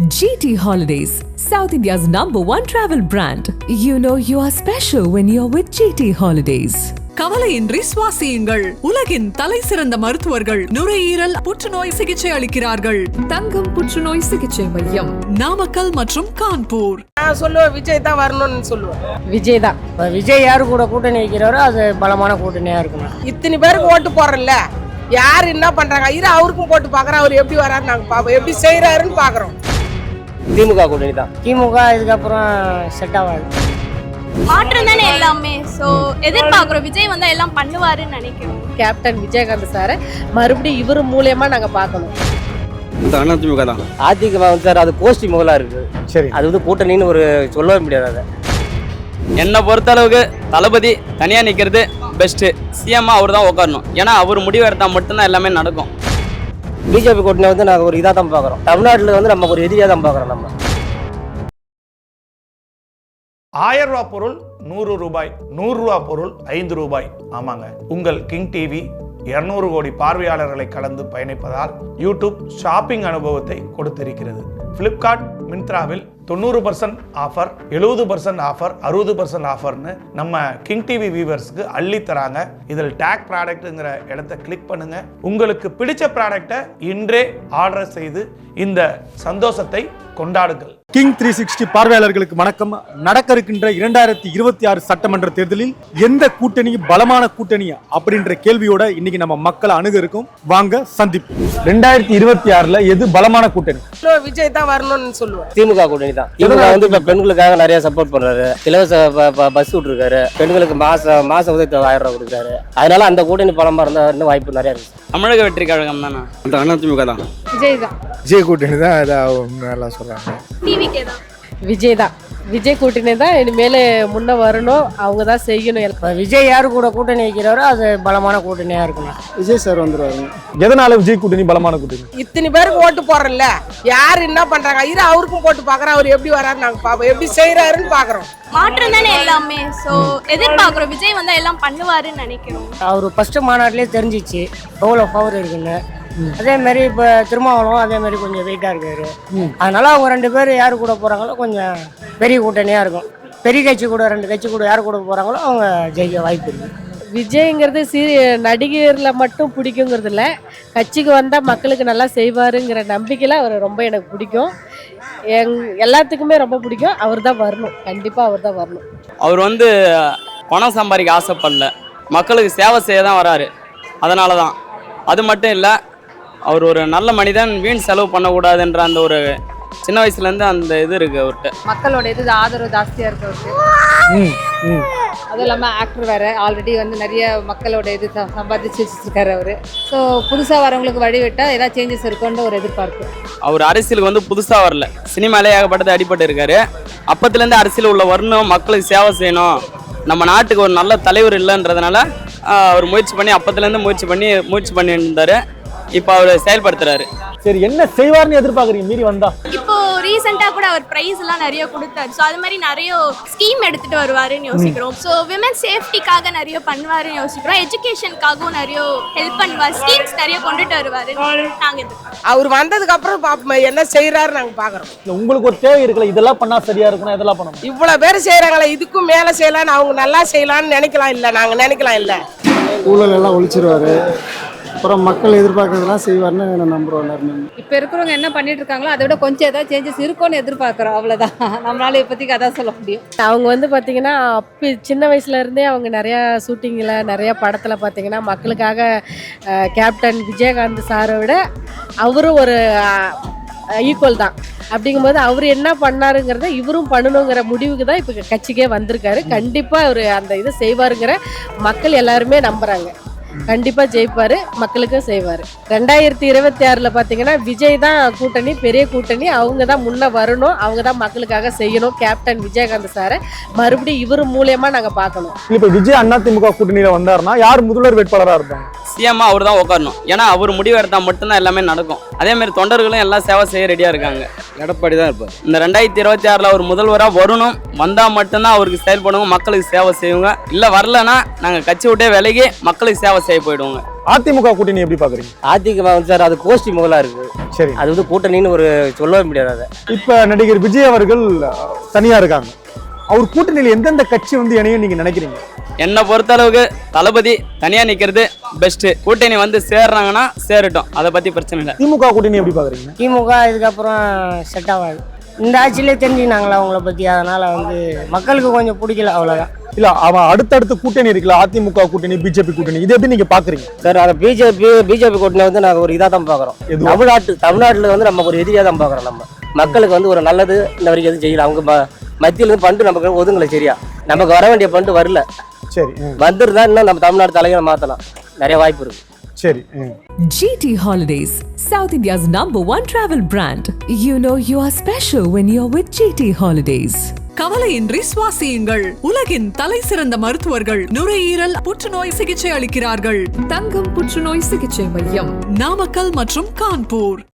GT Holidays, South India's number one travel brand. You know you are special when you're with GT Holidays. கவலையின்றி சுவாசியுங்கள். உலகின் தலை சிறந்த மருத்துவர்கள் நுரையீரல் புற்றுநோய் சிகிச்சை அளிக்கிறார்கள். தங்கம் புற்றுநோய் சிகிச்சை மையம். நாமக்கல் மற்றும் கான்பூர். நான் சொல்லுவேன் விஜய் தான் வரணும்னு சொல்லுவேன். விஜய் தான். விஜய் யார் கூட கூட்டணி வைக்கிறாரோ அது பலமான கூட்டணியாக இருக்கணும் இத்தனை பேருக்கு ஓட்டு போடுறோம்ல யார் என்ன பண்றாங்க? இரு அவருக்கும் போட்டு பார்க்குறோம் அவர் எப்படி வராரு நாங்கள் பார்ப்போம் எப்படி செய்கிறாருன்னு பார்க்குறோம் திமுக கூட்டணி தான். திமுக இதுக்கப்புறம் செட் ஆகாது மாற்றம் தானே எல்லாமே? ஸோ எதிர்பார்க்குறோம் விஜய் வந்தா எல்லாம் பண்ணுவாருன்னு நினைக்கிறோம் கேப்டன் விஜயகாந்த் சாரை மறுபடியும் இவர் மூலியமா நாங்க பார்க்கணும். அதிமுக தான். அதிமுக வந்து சார் அது கோஷ்டி முதலா இருக்கு சரி. அது வந்து கூட்டணின்னு ஒரு சொல்லவே முடியாது அதை. என்னை பொறுத்தளவுக்கு தளபதி தனியாக நிற்கிறது பெஸ்ட்டு சிஎம் அவர் தான் உட்காரணும் ஏன்னா அவர் முடிவு எடுத்தால் மட்டும்தான் எல்லாமே நடக்கும். பிஜேபி கூட்டணி வந்து நாங்கள் ஒரு இதாக தான் பார்க்குறோம். தமிழ்நாட்டில் வந்து நம்ம ஒரு எதிரியாக தான் பார்க்குறோம் நம்ம. ஆயிரம் ரூபாய் பொருள் நூறு ரூபாய் நூறு பொருள் ஐந்து ரூபாய். ஆமாங்க. உங்கள் கிங் டிவி இருநூறு கோடி பார்வையாளர்களை கடந்து பயணிப்பதால் யூடியூப் ஷாப்பிங் அனுபவத்தை கொடுத்திருக்கிறது. ஃப்ளிப்கார்ட் மிந்த்ராவில் தொண்ணூறு பர்சன்ட் ஆஃபர் எழுபது பர்சன்ட் ஆஃபர் அறுபது பர்சன்ட் ஆஃபர்னு நம்ம கிங் டிவி வியூவர்ஸ்க்கு அள்ளி தராங்க. இதில் டேக் ப்ராடக்ட்டுங்கிற இடத்த கிளிக் பண்ணுங்க. உங்களுக்கு பிடிச்ச ப்ராடக்டை இன்றே ஆர்டர் செய்து இந்த சந்தோஷத்தை கொண்டாடுங்கள். கிங் த்ரீ சிக்ஸ்டி பார்வையாளர்களுக்கு வணக்கம். நடக்க இருக்கின்ற இரண்டாயிரத்தி இருபத்தி ஆறு சட்டமன்ற தேர்தலில் எந்த கூட்டணி பலமான கூட்டணி அப்படின்ற கேள்வியோட இன்னைக்கு நம்ம மக்களை அணுக இருக்கும். வாங்க சந்திப்பு ரெண்டாயிரத்தி இருபத்தி ஆறுல எது பலமான கூட்டணி? விஜய் தான் வரணும்னு சொல்லுவேன் திமுக கூட்டணி தான். திமுக வந்து இப்போ பெண்களுக்காக நிறைய சப்போர்ட் பண்றாரு. இலவச பஸ் விட்டுருக்காரு. பெண்களுக்கு மாசம் மாச உதவி ஆயிரம் ரூபாய் கொடுக்குறாரு. அதனால அந்த கூட்டணி பலமா இருந்தா இன்னும் வாய்ப்பு நிறைய இருக்கு. தமிழக வெற்றி கழகம் தானே? அதிமுக தான். விஜய் தான். விஜய் கூட்டணி தான் நல்லா சொல்றாங்க. தான் விஜய் தான் விஜய் கூட்டணி தான் இனிமேல் முன்ன வரணும் அவங்க தான் செய்யணும். இப்போ விஜய் யார் கூட கூட்டணி வைக்கிறாரோ அது பலமான கூட்டணியாக இருக்கணும். விஜய் சார் வந்துருவாரு எதனால விஜய் கூட்டணி பலமான கூட்டணி? இத்தனை பேருக்கு ஓட்டு போடுறோம்ல யார் என்ன பண்றாங்க? இரு அவருக்கும் போட்டு பார்க்குறோம் அவர் எப்படி வராரு நாங்கள் பார்ப்போம் எப்படி செய்கிறாருன்னு பார்க்குறோம் மாற்றம் தானே எல்லாமே. ஸோ எதிர்பார்க்குறோம். விஜய் வந்தா எல்லாம் பண்ணுவாருன்னு நினைக்கிறோம். அவர் ஃபர்ஸ்ட் மாநாட்டிலே தெரிஞ்சிச்சு. எவ்வளோ பவர் இருக்குன்னு. அதே மாதிரி இப்போ திருமாவளவன் அதே மாதிரி கொஞ்சம் வெயிட்டாக இருக்காரு. அதனால அவங்க ரெண்டு பேர் யார் கூட போகிறாங்களோ கொஞ்சம் பெரிய கூட்டணியாக இருக்கும். பெரிய கட்சி கூட ரெண்டு கட்சி கூட யார் கூட போகிறாங்களோ அவங்க ஜெயிக்க வாய்ப்பு இருக்குது விஜய்ங்கிறது சி நடிகர்ல மட்டும் பிடிக்குங்கிறது இல்லை. கட்சிக்கு வந்தால் மக்களுக்கு நல்லா செய்வாருங்கிற நம்பிக்கையில் அவர் ரொம்ப எனக்கு பிடிக்கும். எங் எல்லாத்துக்குமே ரொம்ப பிடிக்கும். அவர் தான் வரணும். கண்டிப்பாக அவர் தான் வரணும். அவர் வந்து பணம் சம்பாதிக்க ஆசைப்படல. மக்களுக்கு சேவை செய்ய தான் வராரு. அதனால தான் அது மட்டும் இல்லை அவர் ஒரு நல்ல மனிதன் வீண் செலவு பண்ணக்கூடாதுன்ற அந்த ஒரு சின்ன வயசுலேருந்து அந்த இது இருக்குது அவர்கிட்ட. மக்களோட இது ஆதரவு ஜாஸ்தியாக இருக்கு அவருக்கு. அதுவும் இல்லாமல் ஆக்டர் வேற ஆல்ரெடி வந்து நிறைய மக்களோட இது சம்பாதிச்சு வச்சிருக்காரு அவர். ஸோ புதுசாக வரவங்களுக்கு வழிவிட்டால் ஏதாவது சேஞ்சஸ் இருக்கும்னு ஒரு எதிர்பார்ப்பு. அவர் அரசியலுக்கு வந்து புதுசாக வரல. சினிமாலே ஏகப்பட்டது அடிபட்டு இருக்காரு. அப்பத்துலேருந்து அரசியல் உள்ள வரணும் மக்களுக்கு சேவை செய்யணும். நம்ம நாட்டுக்கு ஒரு நல்ல தலைவர் இல்லைன்றதுனால அவர் முயற்சி பண்ணி அப்பத்துலேருந்து முயற்சி பண்ணி முயற்சி பண்ணி இருந்தார் இப்போ அவர் செயல்படுத்துறாரு. சரி என்ன செய்வார்னு எதிர்பார்க்கறீங்க? மீறி வந்தா? இப்போ ரீசெண்டாக கூட அவர் ப்ரைஸ் எல்லாம் நிறைய கொடுத்தாரு. ஸோ அது மாதிரி நிறைய ஸ்கீம் எடுத்துட்டு வருவாருன்னு யோசிக்கிறோம். ஸோ விமன் சேஃப்டிக்காக நிறைய பண்ணுவாருன்னு யோசிக்கிறோம். எஜுகேஷனுக்காகவும் நிறைய ஹெல்ப் பண்ணுவார். ஸ்கீம்ஸ் நிறைய கொண்டுட்டு வருவாரு நாங்கள் எதிர்பார்க்கிறோம். அவர் வந்ததுக்கு அப்புறம் பார்ப்போம் என்ன செய்கிறாரு நாங்கள் பார்க்குறோம் இல்ல உங்களுக்கு ஒரு தேவை இருக்குல்ல இதெல்லாம் பண்ணா சரியா இருக்கணும் இதெல்லாம் பண்ணணும்? இவ்வளோ பேர் செய்கிறாங்களே இதுக்கும் மேலே செய்யலான்னு அவங்க நல்லா செய்யலான்னு நினைக்கலாம் இல்லை நாங்கள் நினைக்கலாம் இல்லை. ஊழல் எல்லாம் ஒழிச்சிருவாரு. அப்புறம் மக்கள் எதிர்பார்க்கறதெல்லாம் செய்வார்னு நான் நம்புறோம் எல்லாருமே. இப்போ இருக்கிறவங்க என்ன பண்ணிட்டு இருக்காங்களோ அதை விட கொஞ்சம் ஏதாவது சேஞ்சஸ் இருக்கும்னு எதிர்பார்க்குறோம். அவ்வளோதான் நம்மளால இப்போதைக்கு அதான் சொல்ல முடியும். அவங்க வந்து பார்த்தீங்கன்னா அப்போ சின்ன வயசுல இருந்தே அவங்க நிறையா ஷூட்டிங்கில் நிறைய படத்தில் பார்த்தீங்கன்னா மக்களுக்காக கேப்டன் விஜயகாந்த் சாரை விட அவரும் ஒரு ஈக்குவல் தான். அப்படிங்கும்போது அவர் என்ன பண்ணாருங்கிறத இவரும் பண்ணணுங்கிற முடிவுக்கு தான் இப்போ கட்சிக்கே வந்திருக்காரு. கண்டிப்பாக அவர் அந்த இதை செய்வாருங்கிற மக்கள் எல்லாருமே நம்புகிறாங்க கண்டிப்பாக ஜெயிப்பார் மக்களுக்கும் செய்வார். ரெண்டாயிரத்தி இருபத்தி ஆறில் பார்த்தீங்கன்னா விஜய் தான் கூட்டணி பெரிய கூட்டணி. அவங்க தான் முன்னே வரணும். அவங்க தான் மக்களுக்காக செய்யணும். கேப்டன் விஜயகாந்த் சாரை மறுபடியும் இவர் மூலியமாக நாங்கள் பார்க்கணும். இப்ப விஜய் அண்ணா திமுக கூட்டணியில வந்தாருன்னா யார் முதல்வர் வேட்பாளரா இருப்பாங்க? சிஎம் அவர் தான் உட்காரணும் ஏன்னா அவர் முடிவு எடுத்தால் மட்டும்தான் எல்லாமே நடக்கும். அதே மாதிரி தொண்டர்களும் எல்லாம் சேவை செய்ய ரெடியாக இருக்காங்க. எடப்பாடி தான் இருப்பார். இந்த ரெண்டாயிரத்தி இருபத்தி ஆறில் அவர் முதல்வராக வரணும். வந்தால் மட்டும்தான் அவருக்கு செயல்படுவோம் மக்களுக்கு சேவை செய்வோங்க இல்லை வரலன்னா நாங்கள் கட்சி விட்டே விலகி மக்களுக்கு சேவை செய்ய போயிடுவோங்க. அதிமுக கூட்டணி எப்படி பாக்குறீங்க அதிமுக வந்து சார் அது கோஷ்டி முதலா இருக்கு. சரி. அது வந்து கூட்டணின்னு ஒரு சொல்லவே முடியாது அதை. இப்ப நடிகர் விஜய் அவர்கள் தனியா இருக்காங்க. அவர் கூட்டணியில் எந்தெந்த கட்சி வந்து இணையும் நீங்க நினைக்கிறீங்க? என்னை பொறுத்தளவுக்கு தளபதி தனியா நிக்கிறது பெஸ்ட் கூட்டணி வந்து சேர்றாங்கன்னா சேரட்டும். அதை பத்தி பிரச்சனை இல்லை. திமுக கூட்டணி எப்படி பாக்குறீங்க திமுக இதுக்கப்புறம் செட் ஆகாது. இந்த ஆட்சியிலே தெரிஞ்சுனாங்களா அவங்கள பற்றி அதனால் வந்து மக்களுக்கு கொஞ்சம் பிடிக்கல அவ்வளோதான் இல்ல அவன் அடுத்தடுத்த கூட்டணி இருக்குல்ல அதிமுக கூட்டணி பிஜேபி கூட்டணி இது எப்படி நீங்க பாக்குறீங்க? சார் அந்த பிஜேபி பிஜேபி கூட்டணி வந்து நாங்கள் ஒரு இதாக தான் பார்க்குறோம்? தமிழ்நாட்டு தமிழ்நாட்டில் வந்து நம்ம ஒரு எதிரியாக தான் பார்க்குறோம் நம்ம. மக்களுக்கு வந்து ஒரு நல்லது இந்த வரைக்கும் எதுவும் செய்யல. அவங்க ம- மத்தியில இருந்து ஃபண்டு நமக்கு ஒதுங்கலை சரியா. நமக்கு வர வேண்டிய ஃபண்டு வரல. சரி வந்திருந்தா இன்னும் நம்ம தமிழ்நாடு தலைகளை மாற்றலாம் நிறைய வாய்ப்பு இருக்கு. சரி GT holidays south India's number one travel brand you know you are special when you are with GT holidays கவலையின்றி சுவாசியுங்கள். உலகின் தலை சிறந்த மருத்துவர்கள் நுரையீரல் புற்றுநோய் சிகிச்சை அளிக்கிறார்கள். தங்கம் புற்றுநோய் சிகிச்சை மையம் நாமக்கல் மற்றும் கான்பூர்.